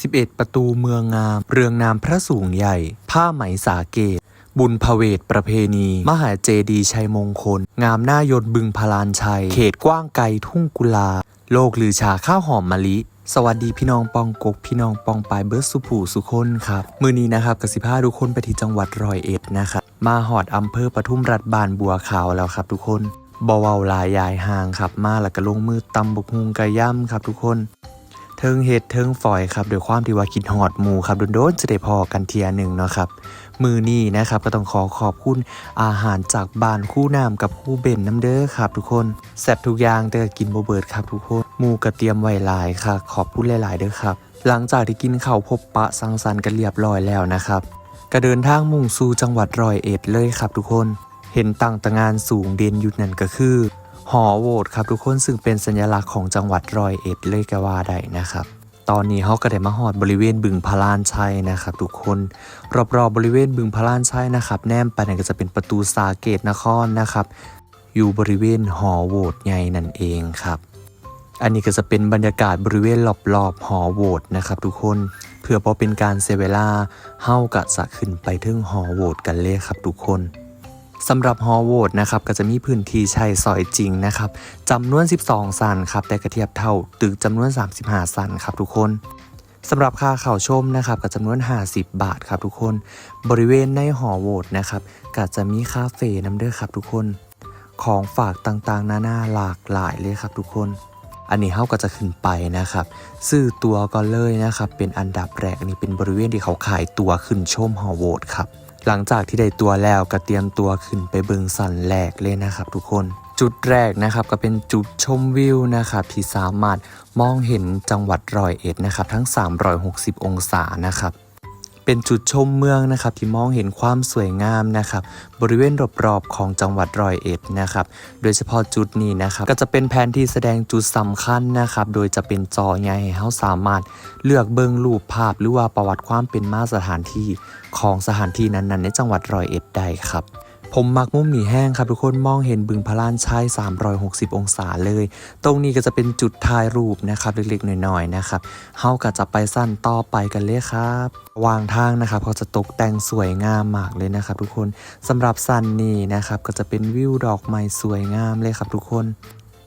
11 ประตูเมืองงาม เรืองนามพระสูงใหญ่ ผ้าไหมสาเกต บุญพเวทประเพณี มหาเจดีย์ชัยมงคล งามหน้ายนบึงพลานชัย เขตกว้างไกลทุ่งกุลา โลกลือชาข้าวหอมมะลิสวัสดีพี่น้องปองกกพี่น้องปองปายเบิร์ดสุผูสุคนครับมือนี้นะครับกสิพาทุกคนไปที่จังหวัดร้อยเอ็ดนะครับมาหอดอำเภอปทุมรัฐบานบัวขาวแล้วครับทุกคนบเวาหลายยายห่างครับ มาแล้วก็ลงมือตำบุกฮุงกระย่ำครับทุกคน เทิงเห็ดเทิงฝอยครับโดวยความที่ว่ากินหอดหมูครับโดนๆจะได้พอกันเทียหนึ่งเนาะครับมือนี้นะครับก็ต้องขอขอบคุณอาหารจากบ้านคู่น้ำกับคู่เบนน้ำเด้อครับ ทุกคนแซ่บทุกอย่างแต่กินโบเบิร์ดครับทุกคนหมูกระเตรียมไว้หลายค่ะ ขอบคุณหลาย ๆ เด้อครับ หลังจากที่กินข้าวพบปะสังสรรค์กันเรียบร้อยแล้วนะครับก็เดินทางมุ่งสู่จังหวัดร้อยเอ็ดเลยครับ ทุกคน เห็นตั้งตางานสูงเด่นอยู่นั่นก็คือ หอโหวตครับทุกคนซึ่งเป็นสัญลักษณ์ของจังหวัดร้อยเอ็ดเลยก็ว่าได้นะครับ ตอนนี้เขาก็ได้มาหอดบริเวณบึงพลานชัยนะครับ ทุกคนรอบๆบบริเวณบึงพลานชัยนะครับแนมไปนั่นก็จะเป็นประตูสาเกตนครนะครับ อยู่บริเวณหอโหวตใหญ่นั่นเองครับ อันนี้ก็จะเป็นบรรยากาศบริเวณรอบๆหอโหวตนะครับ ทุกคนเพื่อพอเป็นการเซเวลาเฮากะจะขึ้นไปถึงหอโหวตกันเลยครับทุกคน สำหรับฮอลโวดนะครับก็จะมีพื้นที่ใช้สอยจริงนะครับจำนวน 12 สันครับแต่กระเทียบเท่าตึกจำนวน 35 สันครับทุกคนสำหรับค่าเข่าชมนะครับก็จำนวน 50 บาทครับทุกคน บริเวณในหอโหวตนะครับก็จะมีคาเฟ่น้ำเด้อครับทุกคน ของฝากต่างๆ นานาหลากหลายเลยครับทุกคน อันนี้เฮาก็จะขึ้นไปนะครับ ซื้อตัวก่อนเลยนะครับ เป็นอันดับแรกอันนี้เป็นบริเวณที่เขาขายตัวขึ้นชมหอโหวตครับ หลังจากที่ได้ตัวแล้วก็เตรียมตัวขึ้นไปเบิงสันแหลกเลยนะครับ ทุกคนจุดแรกนะครับก็เป็นจุดชมวิวนะครับที่สามารถมองเห็นจังหวัดร้อยเอ็ดนะครับทั้ง 360 องศานะครับ เป็นจุดชมเมืองนะครับที่มองเห็นความสวยงามนะครับบริเวณรอบๆของจังหวัดรอยเอ็ดนะครับโดยเฉพาะจุดนี้นะครับก็จะเป็นแผนที่แสดงจุดสำคัญนะครับโดยจะเป็นจอใหญ่ให้เราสามารถเลือกเบิ้งรูปภาพหรือว่าประวัติความเป็นมาสถานที่ของสถานที่นั้นๆ ในจังหวัดรอยเอ็ดได้ครับ ผมมักมุมหนีแห้งครับทุกคนมองเห็นบึงพระลานชัย360 องศาเลย ตรงนี้ก็จะเป็นจุดถ่ายรูปนะครับเล็กๆหน่อยๆนะครับเฮาก็จะไปสั้นต่อไปกันเลยครับวางทางนะครับเขาจะตกแต่งสวยงามมากเลยนะครับ ทุกคนสำหรับสั้นนี้นะครับก็จะเป็นวิวดอกไม้สวยงามเลยครับทุกคน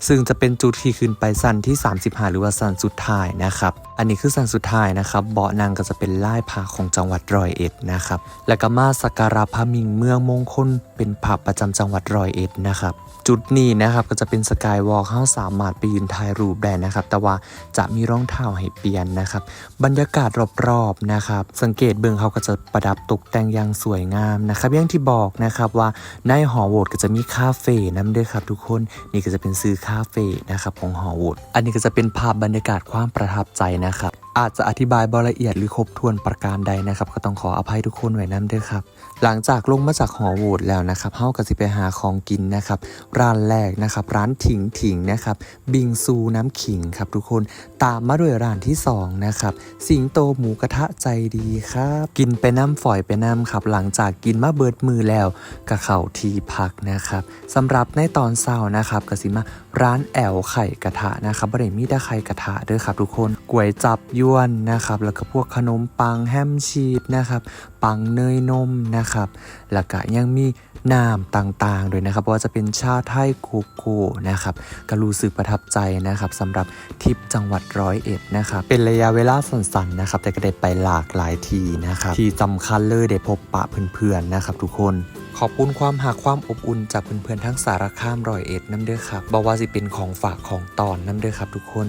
ซึ่งจะเป็นจุดที่ขึ้นไปสันที่ 35 หรือว่าสันสุดท้ายนะครับ อันนี้คือสันสุดท้ายนะครับเบาะนางก็จะเป็นลายผาของจังหวัดร้อยเอ็ดนะครับ แล้วก็มาสักการะพระมิงเมืองมงคลเป็นผับประจำจังหวัดร้อยเอ็ดนะครับจุดนี้นะครับก็จะเป็นสกายวอล์กเข้าสามารถไปยืนถ่ายรูปได้นะครับ แต่ว่าจะมีรองเท้าให้เปลี่ยนนะครับ บรรยากาศรอบๆนะครับ สังเกตเบื้องเขาก็จะประดับตกแต่งอย่างสวยงามนะครับอย่างที่บอกนะครับว่าในหอโหวตก็จะมีคาเฟ่น้ำด้วยครับทุกคนนี่ก็จะเป็นซื้อคาเฟ่นะครับของหอโหวตอันนี้ก็จะเป็นภาพบรรยากาศความประทับใจนะครับ อาจจะอธิบายบรละเอียดหรือครบถ้วนประการใดนะครับ ก็ต้องขออภัยทุกคนไว้น้ำด้วยครับ หลังจากลงมาจากหอโหวตแล้วนะครับเฮาก็สิไปหาของกินนะครับ ร้านแรกนะครับ ร้านถิงถิงนะครับ บิงซูน้ำขิงครับทุกคนตามมาด้วยร้านที่สองนะครับสิงโตหมูกระทะใจดีครับกินไปน้ำฝอยไปน้ำครับ หลังจากกินมาเบิดมือแล้วก็เข้าทีพักนะครับสำหรับในตอนเช้านะครับกสิมาร้านแอลไข่กระทะนะครับบริมีแต่ไข่กระทะด้วยครับทุกคนก๋วยจับยวนนะครับ แล้วก็พวกขนมปังแฮมชีสนะครับ ปังเนยนมนะครับ แล้วก็ยังมีน้ำต่างๆด้วยนะครับว่าจะเป็นชาไทยโกโก้นะครับก็รู้สึกประทับใจนะครับสำหรับทริปจังหวัดร้อยเอ็ดนะครับเป็นระยะเวลาสั้นๆนะครับแต่ก็ได้ไปหลากหลายทีนะครับที่สำคัญเลยได้พบปะเพื่อนๆนะครับทุกคนขอบคุณความหักความอบอุ่นจากเพื่อนๆทั้งสารคามร้อยเอ็ดน้ำเด้อครับบอกว่าสิเป็นของฝากของตอนน้ำเด้อครับทุกคน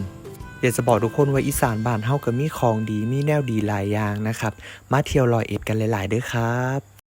อยากจะบอกทุกคนว่าอีสานบ้านเฮาก็มีของดีมีแนวดีหลายอย่างนะครับ มาเที่ยวลอยเอ็ดกันหลาย ๆเด้อครับ